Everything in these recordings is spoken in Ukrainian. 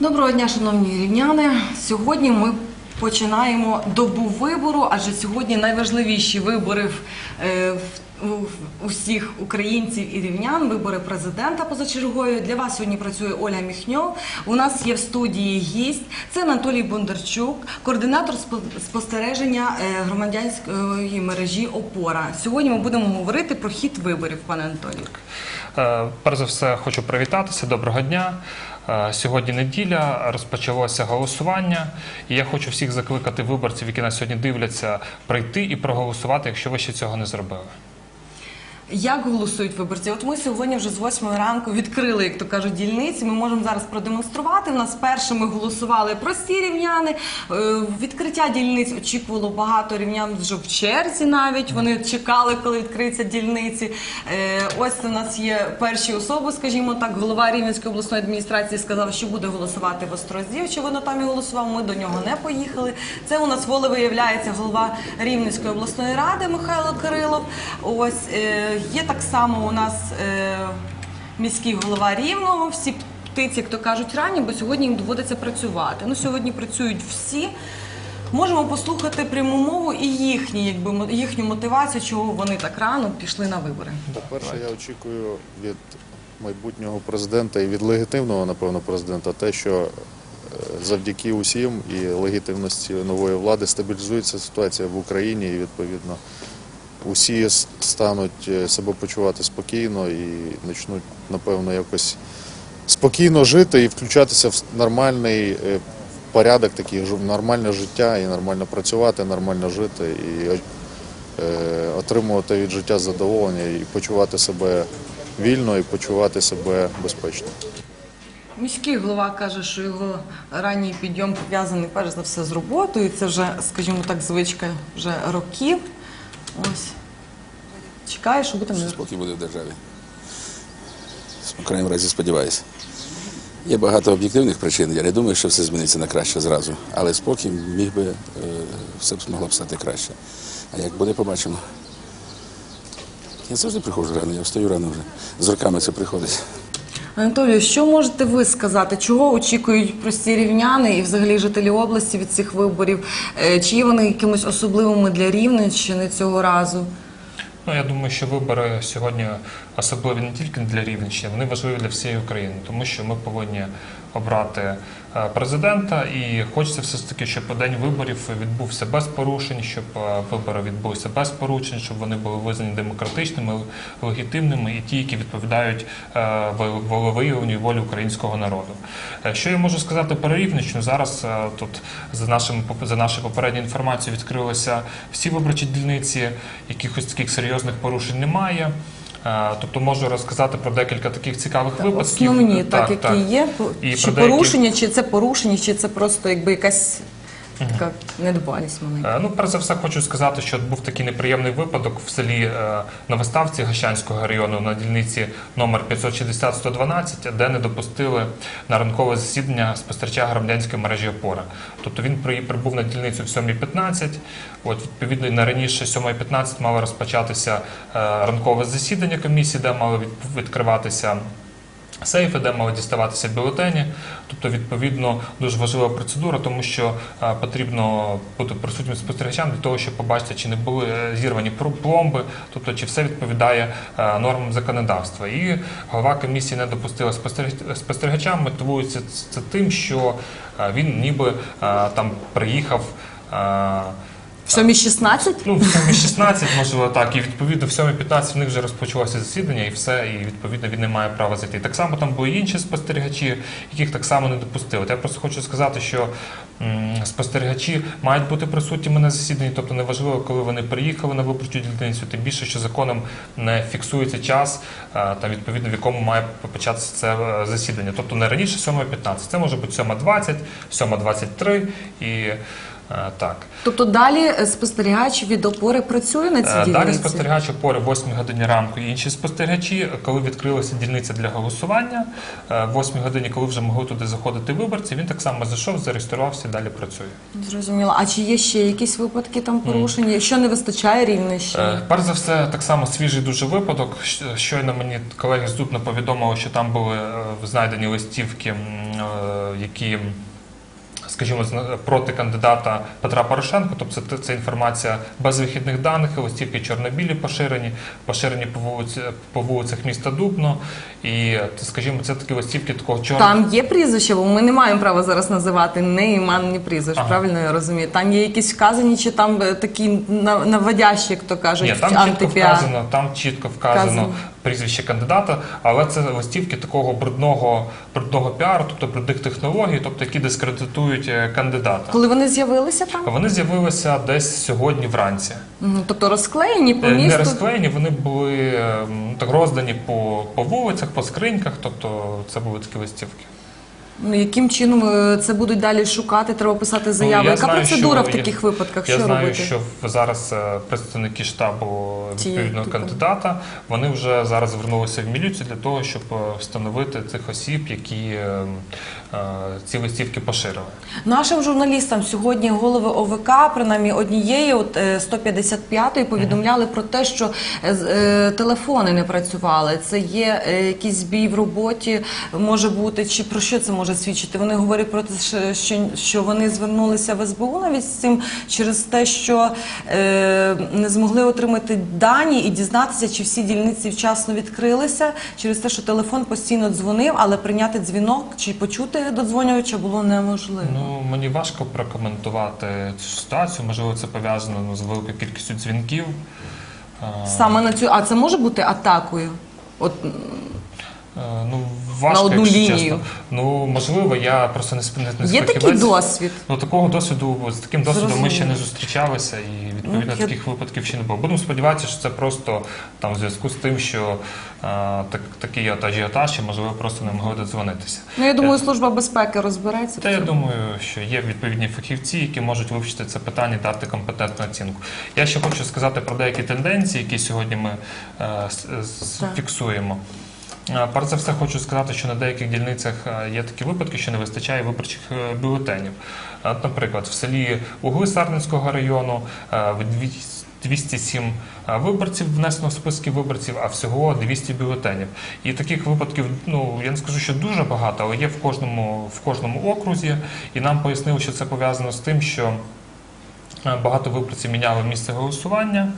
Доброго дня, шановні рівняни. Сьогодні ми починаємо добу вибору, адже сьогодні найважливіші вибори в, е, усіх українців і рівнян, вибори президента позачергові. Для вас сьогодні працює Оля Міхньов. У нас є в студії гість. Це Анатолій Бондарчук, координатор спо- спостереження е, громадянської мережі Опора. Сьогодні ми будемо говорити про хід виборів, пане Анатолію. Е, Перш за все, хочу привітатися. Доброго дня. Е, Сьогодні неділя, розпочалося голосування. І я хочу всіх закликати виборців, які нас сьогодні дивляться, прийти і проголосувати, якщо ви ще цього не зробили. Як голосують виборці? От ми сьогодні вже з 8 ранку відкрили, як то кажуть, дільниці. Ми можемо зараз продемонструвати. У нас першими голосували прості рівняни. Е, Відкриття дільниць очікувало багато рівнян вже в черзі. Навіть вони чекали, коли відкриються дільниці. Е, Ось у нас є перші особи, скажімо так. Голова Рівненської обласної адміністрації сказав, що буде голосувати в Острозі. Очевидно, там і голосував. Ми до нього не поїхали. Це у нас волевиявляється голова Рівненської обласної ради Михайло Кирилов. Ось е, є так само у нас е, міський голова Рівного. Всі птиці, як то кажуть, ранні, бо сьогодні їм доводиться працювати. Ну сьогодні працюють всі. Можемо послухати пряму мову і їхні, якби мо- їхню мотивацію, чого вони так рано пішли на вибори. По-перше, я очікую від майбутнього президента і від легітимного, напевно, президента те, що е, завдяки усім і легітимності нової влади стабілізується ситуація в Україні і відповідно усі стануть е, себе почувати спокійно і почнуть, напевно, якось спокійно жити і включатися в нормальний е, порядок, такий нормальне життя і нормально працювати, нормально жити і е, отримувати від життя задоволення і почувати себе вільно і почувати себе безпечно. Міський голова каже, що його ранній підйом пов'язаний перш за все з роботою. Це вже, скажімо так, звичка вже років. Ось. Чекає, що буде мир. Спокій буде в державі. В крайньому разі сподіваюся. Є багато об'єктивних причин. Я не думаю, що все зміниться на краще зразу. Але спокій міг би, е, все б могло б стати краще. А як буде, побачимо. Я завжди приходжу рано, я встаю рано вже. З роками це приходить. Анатолію, що можете ви сказати? Чого очікують прості рівняни і взагалі жителі області від цих виборів? Е, Чи є вони якимось особливими для Рівненщини цього разу? Ну, я думаю, що вибори сьогодні особливі не тільки для Рівненщини, вони важливі для всієї України, тому що ми повинні обрати е, президента, і хочеться все ж таки, щоб день виборів відбувся без порушень, щоб е, вибори відбулися без порушень, щоб вони були визнані демократичними, легітимними і ті, які відповідають е, волевиявленню волі українського народу. Що я можу сказати про Рівненщину? Зараз тут за нашим за нашою попередньою інформацією відкрилися всі виборчі дільниці, якихось таких серйозних порушень немає. Е, Тобто можу розказати про декілька таких цікавих випадків. Основні, так, які є, І чи порушення, деякі- чи це порушення, чи це просто якби якась така недбалість маленька. Е, Ну, перш за все, хочу сказати, що був такий неприємний випадок в селі е, Новоставці Гащанського району на дільниці номер 560-112, де не допустили на ранкове засідання спостерігача громадянської мережі опора. Тобто він при- прибув на дільницю в 7.15. От відповідно на раніше 7.15 мало розпочатися е, ранкове засідання комісії, де від- відкриватися. Сейфи, де мали діставатися бюлетені, тобто відповідно дуже важлива процедура, тому що е, потрібно бути присутнім спостерігачам для того, щоб побачити, чи не були е, зірвані пломби, тобто чи все відповідає е, нормам законодавства. І голова комісії не допустила спостеріг- спостерігачам, мотивується це тим, що він ніби там приїхав. В 7.16? Ну, в 7.16, можливо, так. І відповідно в 7.15 в них вже розпочалося засідання, і все, і відповідно він не має права зайти. Так само там були інші спостерігачі, яких так само не допустили. От Я просто хочу сказати, що м, спостерігачі мають бути присутніми на засіданні, тобто неважливо, коли вони приїхали на виборчу дільницю, тим більше, що законом не фіксується час, е, там відповідно в якому має початися це е, засідання. Тобто не раніше 7.15, це може бути 7.20, 7.23 і. Е, Так. Тобто далі е, спостерігач від опори працює на цій Е, дільниці? Далі спостерігач опори 8 годині ранку і інші спостерігачі, коли відкрилася дільниця для голосування, в 8 годині, коли вже могли туди заходити виборці, він так само зайшов, зареєструвався і далі працює. Зрозуміло. А чи є ще якісь випадки там порушення? Що не вистачає Рівненщині? Е, Перш за все, так само свіжий дуже випадок. Щойно мені колеги з Дубна повідомили, що там були знайдені листівки, які. Скажімо, проти кандидата Петра Порошенка, тобто це, це інформація без вихідних даних, листівки чорнобілі поширені, поширені по вулиці по вулицях міста Дубно. І скажімо, це такі листівки такого чорного. Там є прізвище, бо ми не маємо права зараз називати ні імен, ні прізвищ, Ага. правильно я розумію? Там є якісь вказані, чи там е, такі на- наводящі, як то кажуть, Ні, там чітко вказано, там чітко вказано Вказано. Прізвище кандидата, але це листівки такого брудного, брудного піару, тобто брудних технологій, тобто які дискредитують е, кандидата. Коли вони з'явилися там? Вони з'явилися десь сьогодні вранці. Тобто розклеєні по Е, Не розклеєні, вони були е, так роздані по, по вулицях, по скриньках, тобто це були такі листівки. Ну, яким чином е, це будуть далі шукати? Треба писати заяву. Ну, Яка знаю, процедура що в таких я- випадках? Я що знаю, робити? що зараз представники штабу відповідного типу. кандидата вони вже зараз звернулися в міліцію для того, щоб е, встановити цих осіб, які е, е, ці листівки поширили. Нашим журналістам сьогодні голови ОВК, принаймні однієї, от е, 155-ї, повідомляли про те, що телефони не працювали. Це є якийсь збій в роботі, може бути, чи про що це може свідчити? Вони говорять про те, що- вони звернулися в СБУ навіть з цим через те, що не змогли отримати дані і дізнатися, чи всі дільниці вчасно відкрилися, через те, що телефон постійно дзвонив, але прийняти дзвінок чи почути додзвонювача було неможливо. Ну мені важко прокоментувати цю ситуацію. Можливо, це пов'язано ну, з великою кількістю дзвінків. Е, Саме на цю, а це може бути атакою? От Е, Ну, важко, На одну якщо лінію. чесно. Ну, можливо, я просто не, сп- не, не є такий досвід. Ну, такого досвіду, з таким досвідом ми ще не зустрічалися, і відповідно Ну, я- таких випадків ще не було. Будемо сподіватися, що це просто там в зв'язку з тим, що а, так, такий ажіотаж, і можливо просто не могли додзвонитися. Ну я думаю, служба безпеки розбереться. Та я думаю, що є відповідні фахівці, які можуть вивчити це питання і дати компетентну оцінку. Я ще хочу сказати про деякі тенденції, які сьогодні ми е, Так. фіксуємо. Е, Перш за все, хочу сказати, що на деяких дільницях е, є такі випадки, що не вистачає виборчих е, бюлетенів. Наприклад, в селі Угли Сарненського району в 200 207 е, виборців внесено в списки виборців, а всього 200 бюлетенів. І таких випадків, ну я не скажу, що дуже багато, але є в кожному в кожному окрузі. І нам пояснили, що це пов'язано з тим, що багато виборців міняли місце голосування.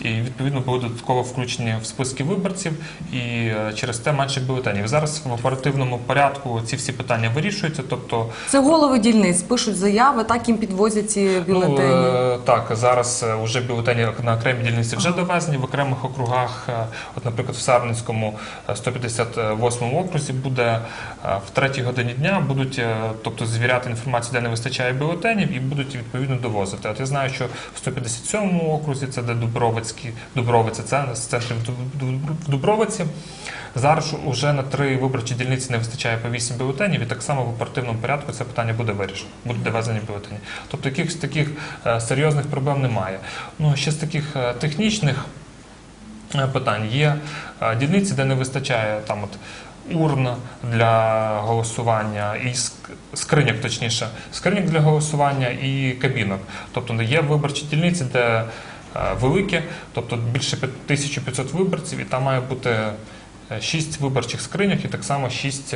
І відповідно були додатково включені в списки виборців, і е, через те менше бюлетенів. Зараз в оперативному порядку ці всі питання вирішуються. Тобто, Це голови дільниць пишуть заяви, так їм підвозять ці бюлетені. Ну, е, так, зараз е, вже бюлетені на окремі дільниці вже довезені в окремих округах. Е, От, наприклад, в Сарненському е, 158 окрузі буде е, в третій годині дня будуть, е, тобто звіряти інформацію, де не вистачає бюлетенів, і будуть відповідно довозити. От я знаю, що в 157 окрузі, це де Дубровицький, Дубровиця, це з центрів в Дубровиці. Зараз уже на три виборчі дільниці не вистачає по 8 бюлетенів, і так само в оперативному порядку це питання буде вирішено. Будуть довезені бюлетені. Тобто якихось таких е, серйозних проблем немає. Ну ще з таких е, технічних е, питань є дільниці, де не вистачає там от. Урн для голосування і ск- скриньок, точніше, скриньок для голосування і кабінок. Тобто є виборчі дільниці, де е, великі, тобто більше п'ят- 1500 виборців, і там має бути 6 виборчих скриньок і так само 6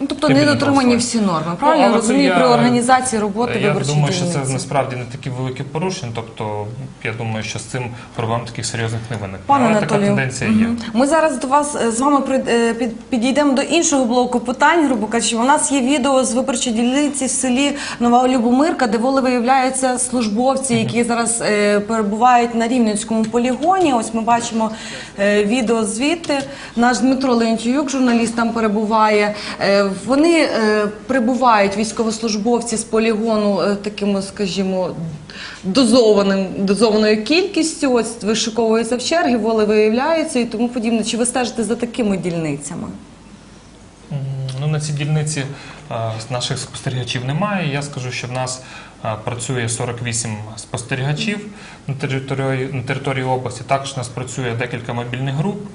Ну, тобто не дотримані всі норми. Правильно Ну, я розумію я- при організації роботи Я думаю, що це насправді не такі великі порушення. Тобто, я думаю, що з цим проблем таких серйозних не виникне. Пане Але така Анатолію, тенденція є. ми зараз до вас е, з вами е, під- підійдемо до іншого блоку питань. Грубо кажучи, у нас є відео з виборчої дільниці в селі Нова Любомирка, де воли виявляються службовці, які зараз е, перебувають на Рівненському полігоні. Ось ми бачимо е, відео звідти. Наш Дмитро Ленчуюк, журналіст, там перебуває. Е, вони е, прибувають військовослужбовці з полігону е, такими, скажімо, дозованим дозованою кількістю. Ось вишиковуються в черги, воли виявляються і тому подібне. Чи ви стежите за такими дільницями? Ну, на цій дільниці наших спостерігачів немає. Я скажу, що в нас працює 48 спостерігачів на території, на території області. Також у нас працює декілька мобільних груп.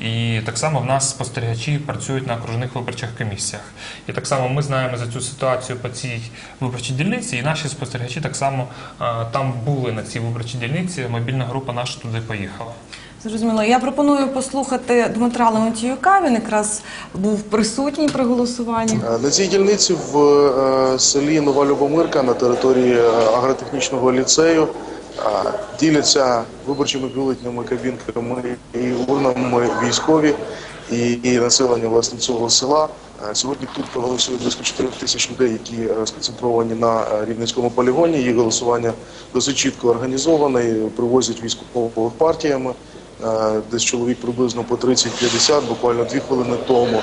І так само в нас спостерігачі працюють на окружних виборчих комісіях. І так само ми знаємо за цю ситуацію по цій виборчій дільниці, і наші спостерігачі так само там були на цій виборчій дільниці. Мобільна група наша туди поїхала. Зрозуміло. Я пропоную послухати Дмитра Леонтіюка. Він якраз був присутній при голосуванні. Е, На цій дільниці в е, селі Нова Любомирка на території е, агротехнічного ліцею діляться виборчими бюлетнями, кабінками і урнами військові і, населення власне цього села. Сьогодні тут проголосують близько 4 тисяч людей, які е, сконцентровані на е, рівненському полігоні. Їх голосування досить чітко організоване, привозять військовими партіями. Десь чоловік приблизно по 30-50, буквально дві хвилини тому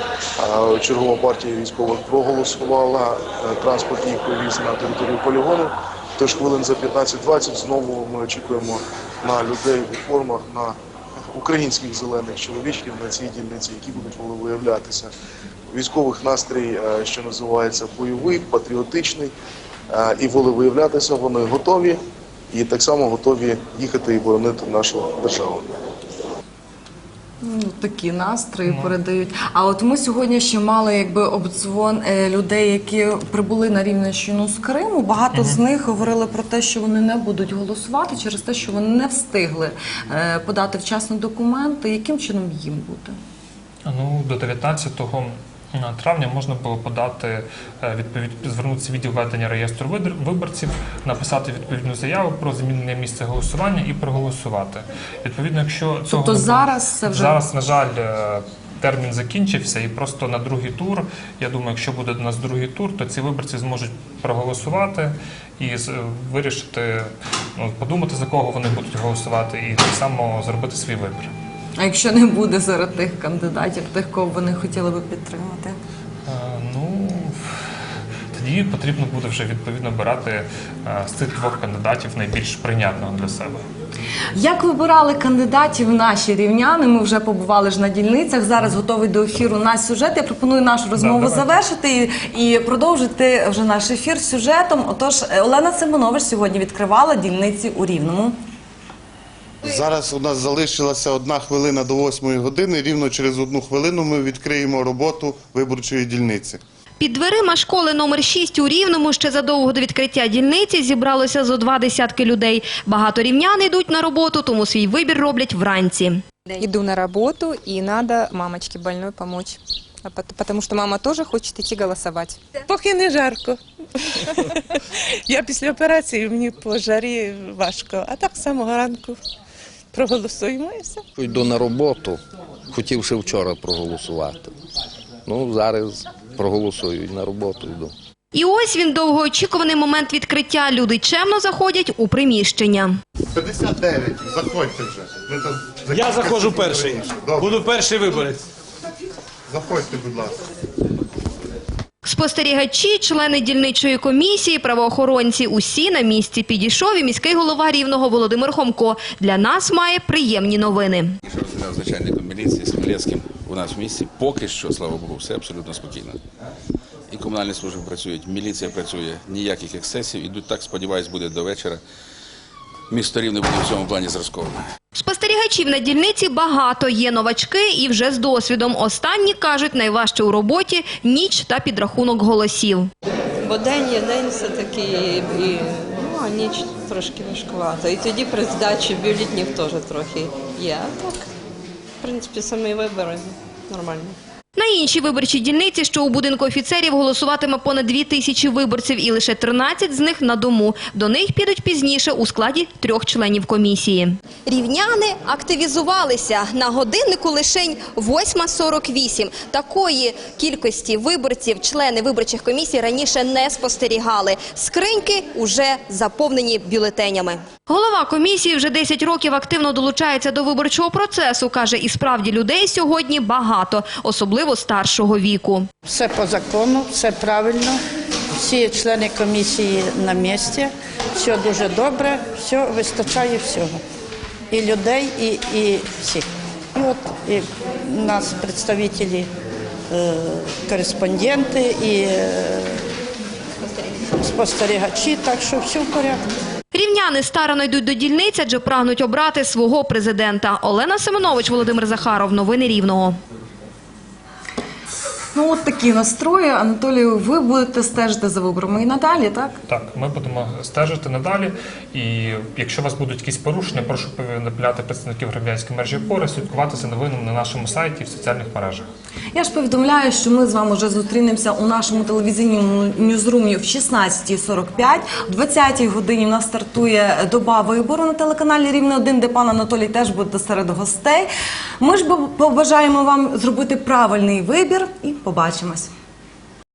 чергова партія військових проголосувала, е, транспорт їх привіз на територію полігону. Тож хвилин за 15-20 знову ми очікуємо на людей у формах, на українських зелених чоловічків на цій дільниці, які будуть виявлятися. Військових настрій, е, що називається бойовий, патріотичний, і і волевиявлятися вони готові, і так само готові їхати і боронити нашу державу. Ну, такі настрої передають. А от ми сьогодні ще мали якби обдзвон е, людей, які прибули на Рівненщину з Криму. Багато з них говорили про те, що вони не будуть голосувати через те, що вони не встигли е, подати вчасно документи. Яким чином їм бути? Ну, до 19 травня можна було подати е, відповідь, звернутися в відділ ведення реєстру виборців, написати відповідну заяву про змінення місця голосування і проголосувати. Відповідно, якщо цього Тобто не було- зараз це вже- зараз, на жаль, е, термін закінчився, і просто на другий тур. Я думаю, якщо буде у нас другий тур, то ці виборці зможуть проголосувати і з- вирішити, ну, подумати за кого вони будуть голосувати, і так само зробити свій вибір. А якщо не буде серед тих кандидатів, тих, кого вони хотіли би підтримати? Е, Ну тоді потрібно буде вже відповідно обирати е, з цих двох кандидатів найбільш прийнятного для себе. Як вибирали кандидатів наші рівняни? Ми вже побували ж на дільницях. Зараз готовий до ефіру наш сюжет. Я пропоную нашу розмову давайте. завершити і, і продовжити вже наш ефір сюжетом. Отож, Олена Симонович сьогодні відкривала дільниці у Рівному. Зараз у нас залишилася одна хвилина до восьмої години. Рівно через одну хвилину ми відкриємо роботу виборчої дільниці. Під дверима школи номер 6 у Рівному ще задовго до відкриття дільниці зібралося зо два десятки людей. Багато рівнян йдуть на роботу, тому свій вибір роблять вранці. Иду на работу, и надо мамочке больной помочь. А пот- Потому что мама тоже хочет идти голосовать. Поки не жарко. Я після операції, мені по жарі важко. А так самого ранку проголосуємо і все. Йду на роботу, хотів ще вчора проголосувати. Ну, зараз проголосую і на роботу йду. І ось він довгоочікуваний момент відкриття. Люди чемно заходять у приміщення. 59, заходьте вже. Ми там Я заходжу перший. Добре. Буду перший виборець. Заходьте, будь ласка. Спостерігачі, члени дільничої комісії, правоохоронці – усі на місці. Підійшов і міський голова Рівного Володимир Хомко. Для нас має приємні новини. Що розмовляв з міліції з Хмельницьким у нас в місті, поки що, слава Богу, все абсолютно спокійно. І комунальні служби працюють, міліція працює, ніяких ексцесів. Ідуть так, сподіваюсь, буде до вечора. Місто Рівне буде в цьому плані зразковим. Спостерігачів на дільниці багато. Є новачки і вже з досвідом. Останні, кажуть, найважче у роботі – ніч та підрахунок голосів. Бо день є день все-таки, і, і, ну, а ніч трошки важкувато. І тоді при здачі бюлетнів теж трохи є. А так, в принципі, самі вибори нормально. На іншій виборчій дільниці, що у будинку офіцерів, голосуватиме понад дві тисячі виборців і лише 13 з них на дому. До них підуть пізніше у складі трьох членів комісії. Рівняни активізувалися. На годиннику лишень 8.48. Такої кількості виборців члени виборчих комісій раніше не спостерігали. Скриньки уже заповнені бюлетенями. Голова комісії вже 10 років активно долучається до виборчого процесу. Каже, і справді людей сьогодні багато, особливо старшого віку. Все по закону, все правильно. Всі члени комісії на місці. Все дуже добре, все вистачає всього. І людей, і, і всіх. І от і нас представники е, кореспонденти, і е, спостерігачі, так що все в порядку. Рівняни старано йдуть до дільниць, адже прагнуть обрати свого президента. Олена Семенович, Володимир Захаров. Новини Рівного. Ну от такі настрої. Анатолію, ви будете стежити за виборами і надалі, так? Так, ми будемо стежити надалі. І якщо у вас будуть якісь порушення, прошу повідомляти представників громадянської мережі опори, слідкувати за новинами на нашому сайті і в соціальних мережах. Я ж повідомляю, що ми з вами вже зустрінемося у нашому телевізійному ньюзрумі в 16.45. В 20-й годині в нас стартує доба вибору на телеканалі Рівне 1, де пан Анатолій теж буде серед гостей. Ми ж побажаємо вам зробити правильний вибір і побачимось.